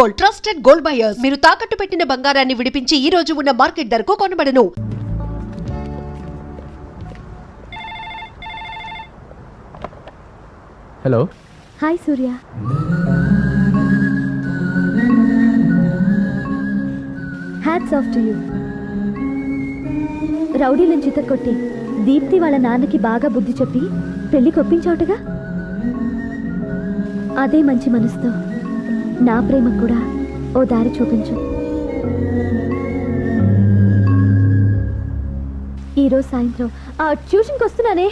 Gold trusted gold buyers. మీరు తాకట్టు పెట్టిన బంగారాన్ని విడిపించి ఈ రోజు ఉన్న మార్కెట్ ధరకు కొనబడను. Hello hi Surya hats off to you రౌడీలను చితక్కొట్టి దీప్తి వాళ్ళ నాన్నకి బాగా బుద్ధి చెప్పి పెళ్ళి కొప్పించావుటగా అదే మంచి మనసుతో నా ప్రేమకు కూడా ఓ దారి చూపించు. ఈరోజు సాయంత్రం ఆ ట్యూషన్కి వస్తున్నానే.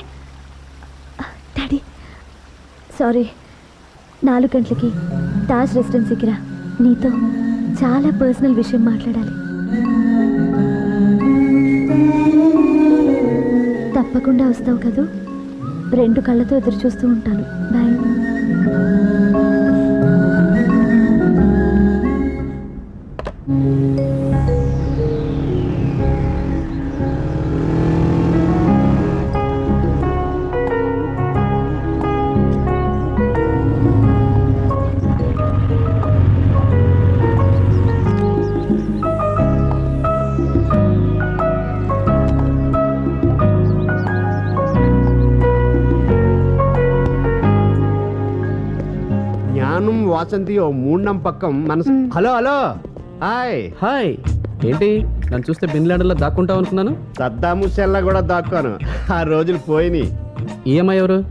డాడీ సారీ నాలుగు గంటలకి తాజ్ రెసిడెన్సీకి రా. నీతో చాలా పర్సనల్ విషయం మాట్లాడాలి. తప్పకుండా వస్తావు కదూ? రెండు కళ్ళతో ఎదురు చూస్తూ ఉంటాను. బాయ్. ఓ మూడం పక్కం మనసు హలో హలో. హాయ్. హాయ్. ఏంటి? నన్ను చూస్తే బిన్లాడర్లో దాక్కుంటావు అనుకున్నాను? సద్దాము సెల్లా కూడా దాక్కాను. ఆ రోజులు పోయినాయి. ఈఎంఐ ఎవరు?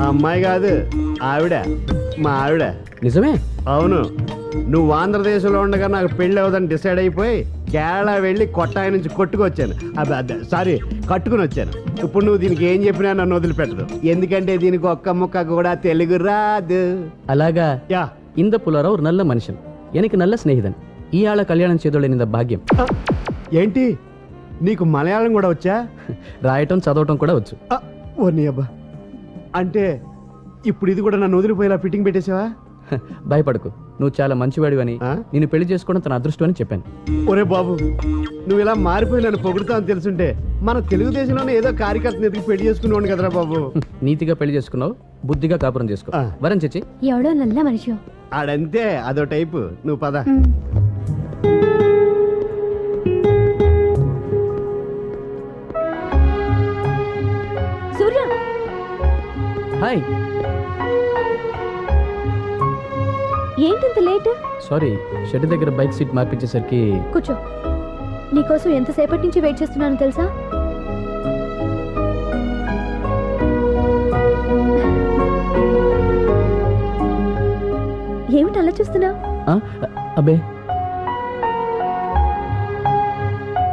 ఆ అమ్మాయి కాదు ఆవిడ. మా ఆవిడ. నిజమే? అవును. నువ్వు ఆంధ్రదేశంలో ఉండగా నాకు పెళ్ళి అవుదని డిసైడ్ అయిపోయి కేరళ వెళ్ళి కొట్టాయి నుంచి కొట్టుకొచ్చాను. అబ్బ, సారీ కట్టుకుని వచ్చాను. ఇప్పుడు నువ్వు దీనికి ఏం చెప్పినా నన్ను వదిలిపెట్టదు. ఎందుకంటే దీనికి ఒక్క ముక్క కూడా తెలుగు రాదు. అలాగా? యా. இந்த புலரா ஒரு நல்ல மனுஷன் எனக்கு நல்ல சிநேகிதன் ఈ ఆళ కళ్యాణం చేదోళ్ళనింద భాగ్యం ఆ, ఏంటి నీకు మలయాళం కూడా వచ్చా రాయటం చదవటం కూడా వచ్చు ఆ, ఓ నీ అబ్బా అంటే ఇప్పుడు ఇది కూడా నన్ను వదిలిపోయేలా ఫిట్టింగ్ పెట్టేసావా భయపడకు నువ్వు చాలా మంచివాడివని ఆ? నేను పెళ్లి చేసుకోవడం తన అదృష్టం అని చెప్పాను ఒరే బాబు నువ్వు ఇలా మారిపోయి నన్ను పొగుడుతా అని తెలుసుంటే మన తెలుగుదేశంలోనే ఏదో కార్యకర్తని ఎదిగి పెళ్లి చేసుకునేవాడిని కదరా బాబు నీతిగా పెళ్లి చేసుకున్నావు బుద్ధిగా కాపురం చేసుకో ఆ. వరం చచ్చి ఎవడో నల్ల మనిషి ఆడంతే అదో టైపు. నువ్వు పద. సూర్య! హాయ్. ఏంటింత లేట్? సారీ షెడ్ దగ్గర బైక్ సీట్ మార్పించేసరికి కూర్చో. నీకోసం ఎంతసేపటి నుంచి వెయిట్ చేస్తున్నాను తెలుసా? ఏమిటి అలా చూస్తున్నావు? అబ్బే.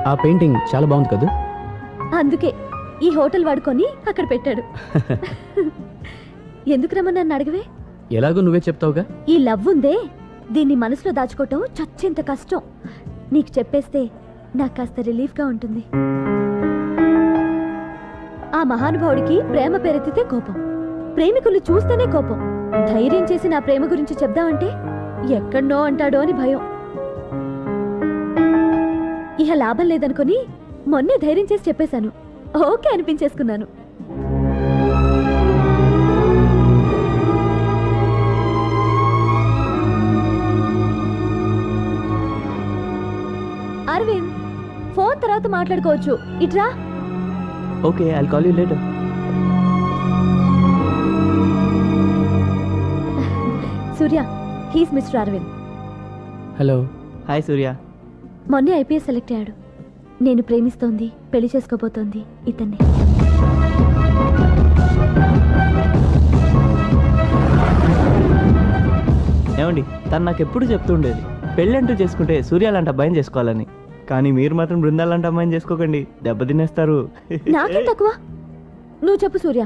ఆ పెయింటింగ్ చాలా బాగుంది కదా? అందుకే ఈ హోటల్ వాడుకొని అక్కడ పెట్టాడు. ఎందుకు రమ్మని నన్ను అడగవే? ఎలాగో నువ్వే చెప్తావుగా? ఈ లవ్ ఉందే దీన్ని మనసులో దాచుకోవటం చచ్చేంత కష్టం. నీకు చెప్పేస్తే నాకు కాస్త రిలీఫ్గా ఉంటుంది. ఆ మహానుభావుడికి ప్రేమ పెరెత్తితే కోపం. ప్రేమికులు చూస్తేనే కోపం. ధైర్యం చేసి నా ప్రేమ గురించి చెప్దామంటే ఎక్కడనో అంటాడో అని భయం. ఇహ లాభం లేదనుకొని మొన్నే ధైర్యం చేసి చెప్పేశాను. ఓకే అనిపించేసుకున్నాను. అరవింద్ ఫోన్ తర్వాత మాట్లాడుకోవచ్చు. ఇట్రా. Okay I call you later Surya he's mister Aravind hello hi Surya. మొన్నే ఐపీఎస్ సెలెక్ట్ అయ్యాడు. నేను ప్రేమిస్తోంది పెళ్ళి చేసుకోబోతోంది ఇతన్ని. ఏమండి తను నాకు ఎప్పుడు చెప్తుండేది పెళ్ళంటూ చేసుకుంటే సూర్య లాంటి అబ్బాయిని చేసుకోవాలని. కానీ మీరు మాత్రం బృందాలాంటి అమ్మాయిని చేసుకోకండి దెబ్బతినేస్తారు నాకేం తక్కువ? నువ్వు చెప్పు సూర్య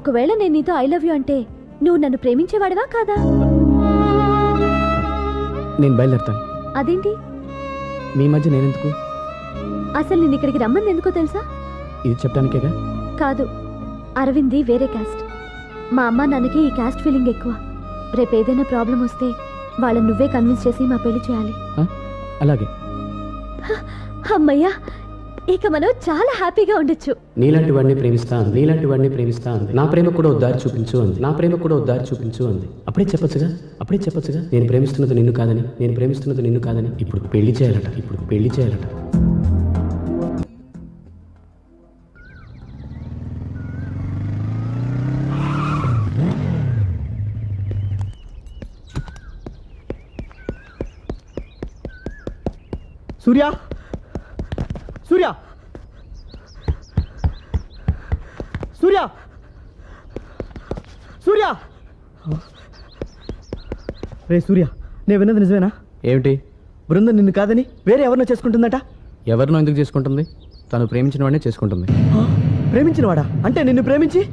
ఒకవేళ నేను నీతో ఐ లవ్ యూ అంటే నువ్వు నన్ను ప్రేమించేవాడివా కాదా? నేను బయలుదేరుతాను. అదేంటి? మీ మధ్య నేనెందుకు? అసలు నేను ఇక్కడికి రమ్మంది ఎందుకో తెలుసా? ఇది చెప్పడానికేగా? కాదు అరవింద్ది వేరే క్యాస్ట్. మా అమ్మ నాన్నకి ఈ క్యాస్ట్ ఫీలింగ్ ఎక్కువ. రేపు ఏదైనా ప్రాబ్లం వస్తే వాళ్ళని నువ్వే కన్విన్స్ చేసి మా పెళ్ళి చేయాలి. అలాగే. అమ్మయ్యా ఇక మనం చాలా హ్యాపీగా ఉండొచ్చు. నీలాంటి వాడిని ప్రేమిస్తాను నీలాంటి వాడిని ప్రేమిస్తాను నా ప్రేమ కూడా ఓ దారి చూపించు అంది. నా ప్రేమ కూడా ఓ దారి చూపించు అంది. అప్పుడే చెప్పొచ్చుగా? అప్పుడే చెప్పొచ్చుగా? నేను ప్రేమిస్తున్నది నిన్ను కాదని నేను ప్రేమిస్తున్నది నిన్ను కాదని ఇప్పుడు పెళ్ళి చేయాలట ఇప్పుడు పెళ్ళి చేయాలట. సూర్య! సూర్య! సూర్య! రే సూర్య నేను విన్నది నిజమేనా? ఏమిటి? బృందం నిన్ను కాదని వేరే ఎవరినో చేసుకుంటుందట? ఎవరినో ఎందుకు చేసుకుంటుంది? తను ప్రేమించిన వాడినే చేసుకుంటుంది. ప్రేమించినవాడా అంటే నిన్ను ప్రేమించి?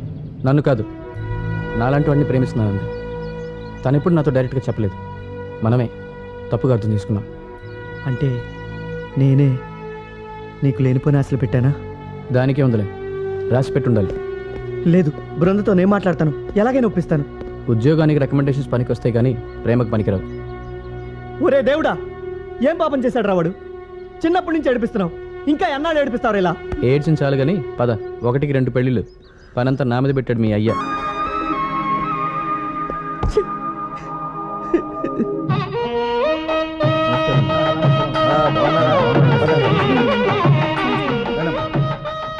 నన్ను కాదు. నాలాంటి వాడిని ప్రేమిస్తున్నానంది. తను ఎప్పుడు నాతో డైరెక్ట్గా చెప్పలేదు. మనమే తప్పుగా అర్థం చేసుకున్నాం. అంటే నేనే నీకు లేనిపోయిన ఆశలు పెట్టానా? దానికే ఉందిలే. రాసి పెట్టుండాలి. లేదు బృందతో నేను మాట్లాడతాను. ఎలాగైనా ఒప్పిస్తాను ఉద్యోగానికి రికమెండేషన్స్ పనికి వస్తాయి కానీ ప్రేమకు పనికిరావు. ఒరే దేవుడా ఏం పాపం చేశాడు రావాడు చిన్నప్పటి నుంచి ఏడిపిస్తున్నావు. ఇంకా ఎన్నాళ్ళు ఏడిపిస్తావు ఇలా? ఏడ్చిన చాలు కానీ పద ఒకటికి రెండు పెళ్ళిళ్ళు. పనంతా నా మీద పెట్టాడు మీ అయ్యా.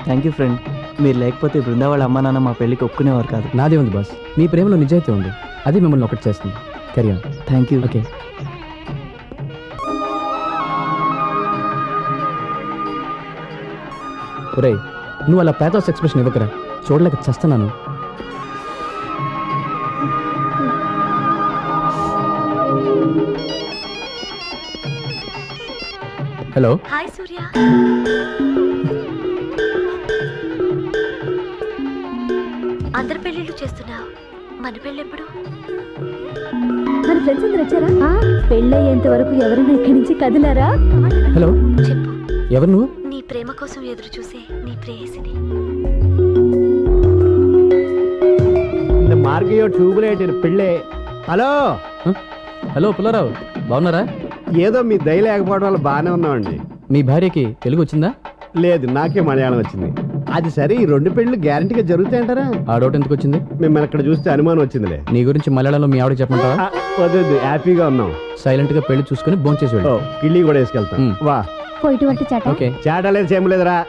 థ్యాంక్ యూ ఫ్రెండ్ మీరు లేకపోతే బృందా వాళ్ళ అమ్మ నాన్న మా పెళ్ళికి ఒప్పుకునేవారు కాదు. నాదే ఉంది బాస్. మీ ప్రేమలో నిజాయితీ ఉంది. అది మిమ్మల్ని ఒకటి చేస్తుంది. కెరియర్ థ్యాంక్ యూ ఓకే ఒరేయ్ నువ్వు అలా పేథోస్ ఎక్స్ప్రెషన్ ఇవ్వకరా? చూడలేక చస్తున్నాను. హలో హాయ్ సూర్య మన పెళ్ళి ఎప్పుడు మన ఫ్రెండ్స్ అందరు వచ్చారా పెళ్ళయ్యేంత వరకు ఎవరైనా ఇక్కడి నుంచి కదిలారా హలో చెప్పు ఎవరు నువ్వు నీ ప్రేమ కోసం ఎదురు చూసే నీ ప్రేయసిని இந்த మార్గయో ట్యూబ్లైట్ పెళ్ళే హలో హ? హలో పుల్లారావు బాగున్నారా ఏదో మీ దయ లేకపోవడం వల్ల బాగానే ఉన్నామండి మీ భార్యకి తెలుగు వచ్చిందా లేదు నాకే మలయాళం వచ్చింది అది సరే ఈ రెండు పెళ్ళి గ్యారంటీగా జరుగుతాయంటారా? ఆ డౌట్ ఎందుకు వచ్చింది? మిమ్మల్ని ఇక్కడ చూస్తే అనుమానం వచ్చిందిలే. నీ గురించి మలయాళంలో మీ ఆవిడ చెప్పమంటావా? వద్దు హ్యాపీగా ఉన్నాం. సైలెంట్గా పెళ్ళి చూసుకుని భోంచేసి చేసి వెళ్ళు కిళ్ళి కూడా వేసుకెళ్తాం. మ్. వా. పోయిటు వంటి చాట? ఓకే. చేటలేదు చేయలేదురా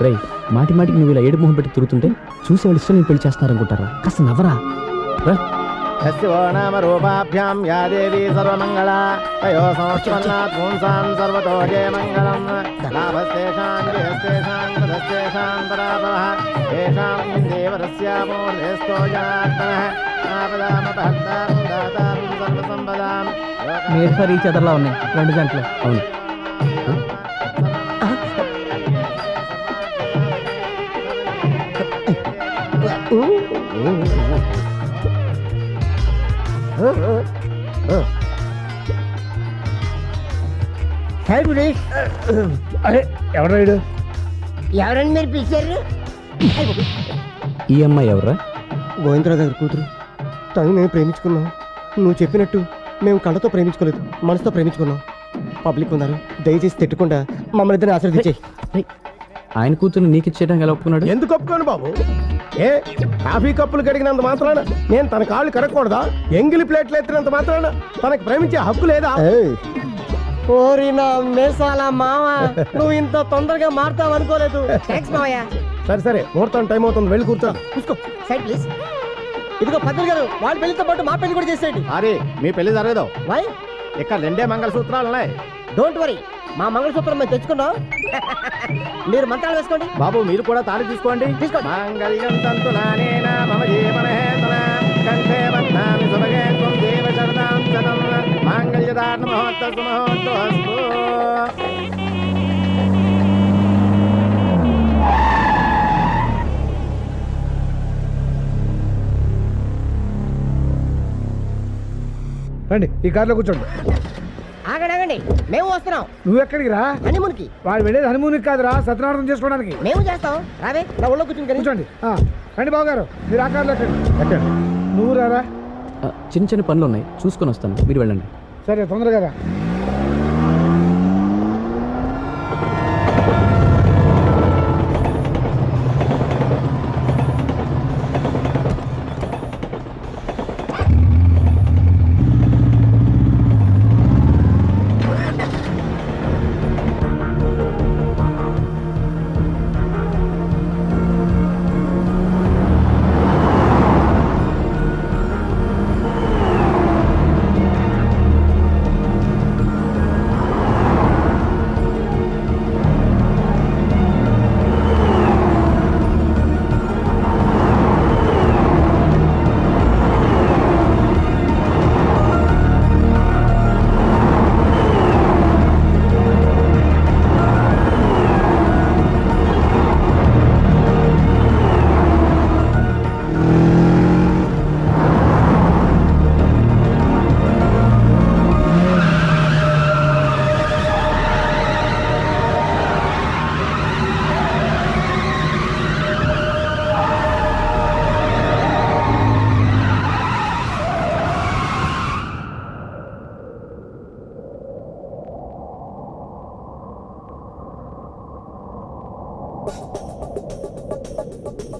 రేయ్ మాటి మాటికి నువ్వు ఇలా ఏడు మొహం పెట్టి తిరుగుతుంటే చూసే వాళ్ళు ఇష్టం నేను పెళ్ళి చేస్తున్నారనుకుంటారా? కాస్త నవ్వరా? రా. यस्य वो नाम रूपाभ्यां या देवी सर्वमङ्गला तयो संस्पन्नात् पुंसां सर्वतो जयमङ्गलम् लाभस्तेषां जयस्तेषां तदस्तेषां परापरः येषां देवरस्यामूर्धेस्तो जनार्दनः आपदामपहर्तां दातां सर्वसम्पदां మేడ్ ఫర్ ఈచ్ అదర్లా ఉన్నాయి రెండు గంటలు అవును అరే ఎవరు వీడు? ఎవరని మీరు పిలిచారు? ఈ అమ్మాయి ఎవరా గోవిందరావు గారి కూతురు. తను మేము ప్రేమించుకున్నాం. నువ్వు చెప్పినట్టు మేము కళ్ళతో ప్రేమించుకోలేదు మనసుతో ప్రేమించుకున్నాం. పబ్లిక్ ఉన్నారు. దయచేసి తిట్టకుండా మమ్మల్ని ఇద్దరిని ఆశీర్వదించే ఆయన కూతురు నీకు ఇచ్చేయడానికి ఎలా ఒప్పుకున్నాడు? ఎందుకు ఒప్పుకోను బాబు? ఏ? కాఫీ కప్పులు కడిగినంత మాత్రాన నేను తన కాళ్ళు కడగకూడదా ఎంగిలి ప్లేట్లు ఎత్తినంత మాత్రాన తనకు ప్రేమించే హక్కు లేదా? ఓరి నా మేసాల మామ నువ్వు ఇంత తొందరగా మారుతావు అనుకోలేదు. థ్యాంక్స్ మావయ్య. సరే సరే ముహూర్తం టైం అవుతుంది వెళ్ళి కూర్చో. చూసుకో సైడ్ ప్లీజ్ ఇదిగో పద్దెలు గారు వాళ్ళ పెళ్ళితో పాటు మా పెళ్ళి కూడా చేసేయండి. అరే మీ పెళ్ళి జరగదు. వై ఇక్కడ రెండే మంగళసూత్రాలు ఉన్నాయి. డోంట్ వరీ మా మంగళసూత్రం మేము తెచ్చుకున్నాం మీరు మంత్రాలు వేసుకోండి. బాబు మీరు కూడా తాళి తీసుకోండి. తీసుకోండి. మాంగళ్యం తంతు నానేన మమ జీవన హేతున కంఠే బధ్నామి సుభగే త్వం దేవ శరదాం శతం మాంగళ్యదారణ మహోత్త సుమహోత్త అస్తు రండి ఈ కార్లో కూర్చోండి. ఆగండి ఆగండి. మేము వస్తున్నాం. నువ్వు ఎక్కడికి రా? హనీమూన్కి. వాడు వెళ్ళేది హనుమూన్ కాదురా సత్యనారాయణ చేసుకోవడానికి. మేము చేస్తాం. రావే నా ఒళ్ళో కూర్చుని కూర్చోండి. ఆ, రండి బాబు గారు మీరు ఆ కార్లో ఎక్కండి. ఎక్కండి. నువ్వు రారా? ఆ, చిన్న చిన్న పనులు ఉన్నాయి. చూసుకొని వస్తాను. మీరు వెళ్ళండి. సరే తొందరగా రా. フフフフ。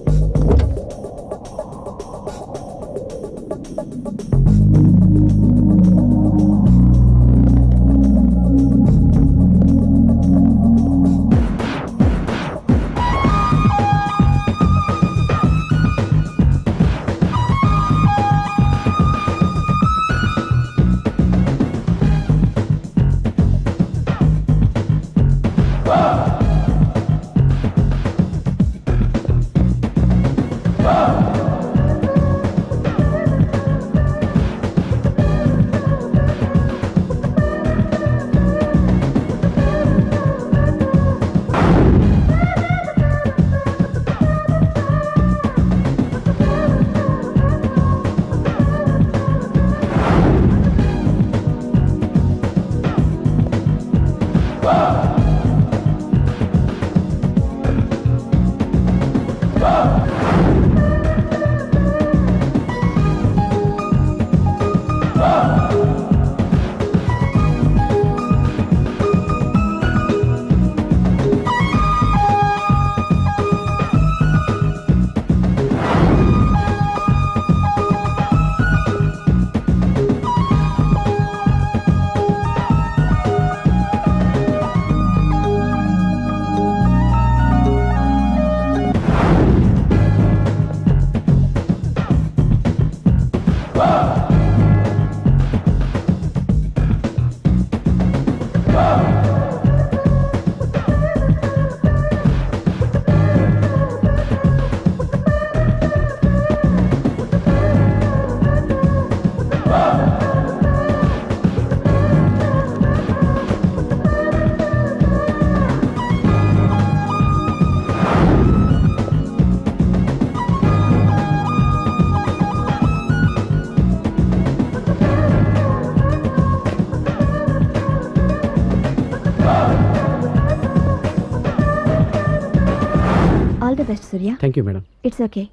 the best Surya. Thank you madam it's okay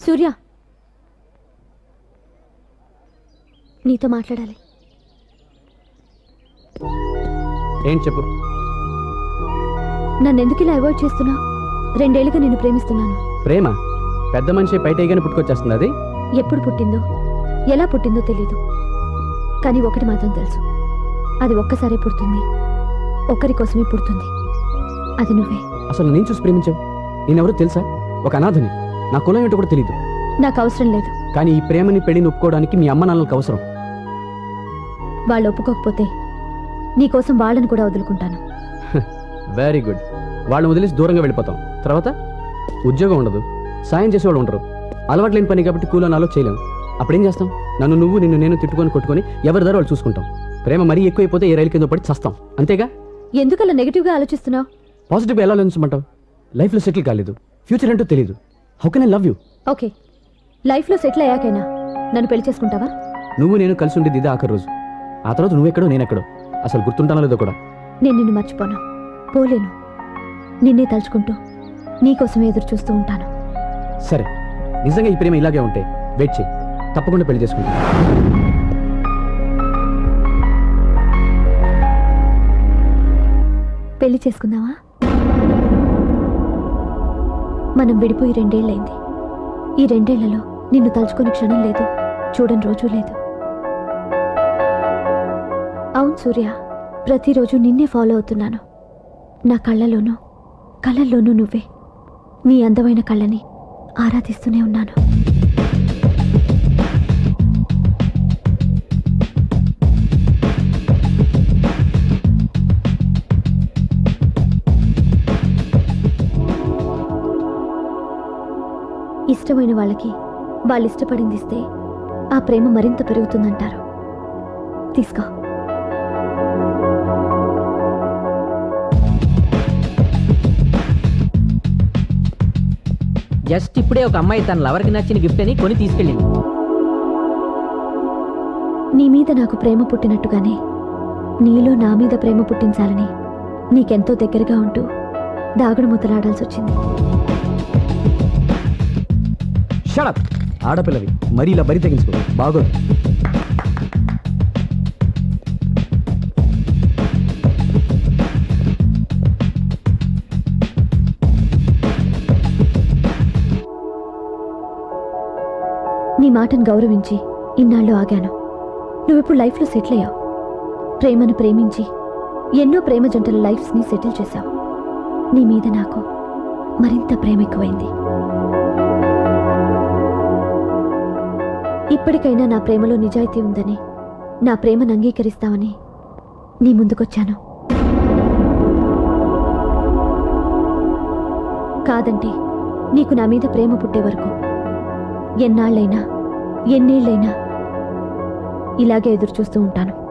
Surya! నీతో మాట్లాడాలి. ఏంటి చెప్పు? నన్ను ఎందుకు ఇలా అవాయిడ్ చేస్తున్నావు రెండేళ్ళుగా నేను ప్రేమిస్తున్నాను. ప్రేమ? పెద్ద మనిషి బయటగానే పుట్టుకొచ్చేస్తుంది అది? ఎప్పుడు పుట్టిందో ఎలా పుట్టిందో తెలీదు. కానీ ఒకటి మాత్రం తెలుసు. అది ఒక్కసారే పుడుతుంది. ఒక్కరి కోసమే పుడుతుంది. అది నువ్వే. అసలు నేను చూసి ప్రేమించావు? నేనెవరో తెలుసా? ఒక అనాథని. నా కులం ఏంటో కూడా తెలియదు నాకు అవసరం లేదు. కానీ ఈ ప్రేమని పెళ్ళిని ఒప్పుకోవడానికి మీ అమ్మ నాన్నలకు అవసరం. వాళ్ళు ఒప్పుకోకపోతే నీకోసం వాళ్ళని కూడా వదులుకుంటాను. వెరీ గుడ్ వాళ్ళని వదిలేసి దూరంగా వెళ్ళిపోతాం. తర్వాత? ఉద్యోగం ఉండదు. సాయం చేసేవాళ్ళు ఉండరు. అలవాటు లేని పని కాబట్టి కూలో నాలో చేయలేం. అప్పుడేం చేస్తాం? నన్ను నువ్వు నిన్ను నేను తిట్టుకొని కొట్టుకొని ఎవరి దారి వాళ్ళు చూసుకుంటాం. ప్రేమ మరీ ఎక్కువైపోతే ఏ రైలు కింద పడి చస్తాం. అంతేగా? ఎందుకలా నెగిటివ్గా ఆలోచిస్తున్నావు? పాజిటివ్గా ఎలా ఆలోచించమంటావు లైఫ్లో సెటిల్ కాలేదు. ఫ్యూచర్ ఏంటో తెలియదు how can I love you okay లైఫ్లో సెటిల్ అయ్యాకైనా నన్ను పెళ్ళి చేసుకుంటావా? నువ్వు నేను కలిసి ఉండేది ఇదే ఆఖరి రోజు. ఆ తర్వాత నువ్వెక్కడో నేనెక్కడో. అసలు గుర్తుంటానో లేదో కూడా. నేను నిన్ను మర్చిపోను. పోలేను. నిన్నే తలుచుకుంటూ నీకోసమే ఎదురు చూస్తూ ఉంటాను. సరే. నిజంగా ఈ ప్రేమ ఇలాగే ఉంటే వెయిట్ చేయి తప్పకుండా పెళ్ళి చేసుకుంటా పెళ్ళి చేసుకుందామా? మనం విడిపోయి రెండేళ్ళైంది ఈ రెండేళ్ళలో నిన్ను తలుచుకుని క్షణం లేదు చూడని రోజు లేదు. అవును సూర్య ప్రతిరోజు నిన్నే ఫాలో అవుతున్నాను. నా కళ్ళలోనూ కళ్ళల్లోనూ నువ్వే. నీ అందమైన కళ్ళని ఆరాధిస్తూనే ఉన్నాను. ఇష్టమైన వాళ్ళకి వాళ్ళు ఇష్టపడింది ఇస్తే ఆ ప్రేమ మరింత పెరుగుతుందంటారు. తీసుకో. జస్ట్ ఇప్పుడే ఒక అమ్మాయి తన లవర్కి నచ్చిన గిఫ్ట్ అని కొని తీసుకెళ్ళింది. నీ మీద నాకు ప్రేమ పుట్టినట్టుగానే నీలో నా మీద ప్రేమ పుట్టించాలని నీకెంతో దగ్గరగా ఉంటూ దాగుడు ముద్దలాడాల్సి వచ్చింది షడప్ ఆడపిల్లవి మరీ ఇలా బరి తెగించుకో. బాగోదు. నీ మాటను గౌరవించి ఇన్నాళ్ళు ఆగాను. నువ్విప్పుడు లైఫ్లో సెటిల్ అయ్యావు ప్రేమను ప్రేమించి ఎన్నో ప్రేమ జంటల లైఫ్స్ని సెటిల్ చేశావు. నీ మీద నాకు మరింత ప్రేమ ఎక్కువైంది. ఇప్పటికైనా నా ప్రేమలో నిజాయితీ ఉందని నా ప్రేమను అంగీకరిస్తావని నీ ముందుకొచ్చాను. కాదంటే నీకు నా మీద ప్రేమ పుట్టే వరకు ఎన్నాళ్ళైనా ఎన్నేళ్ళైనా ఇలాగే ఎదురు చూస్తూ ఉంటాను.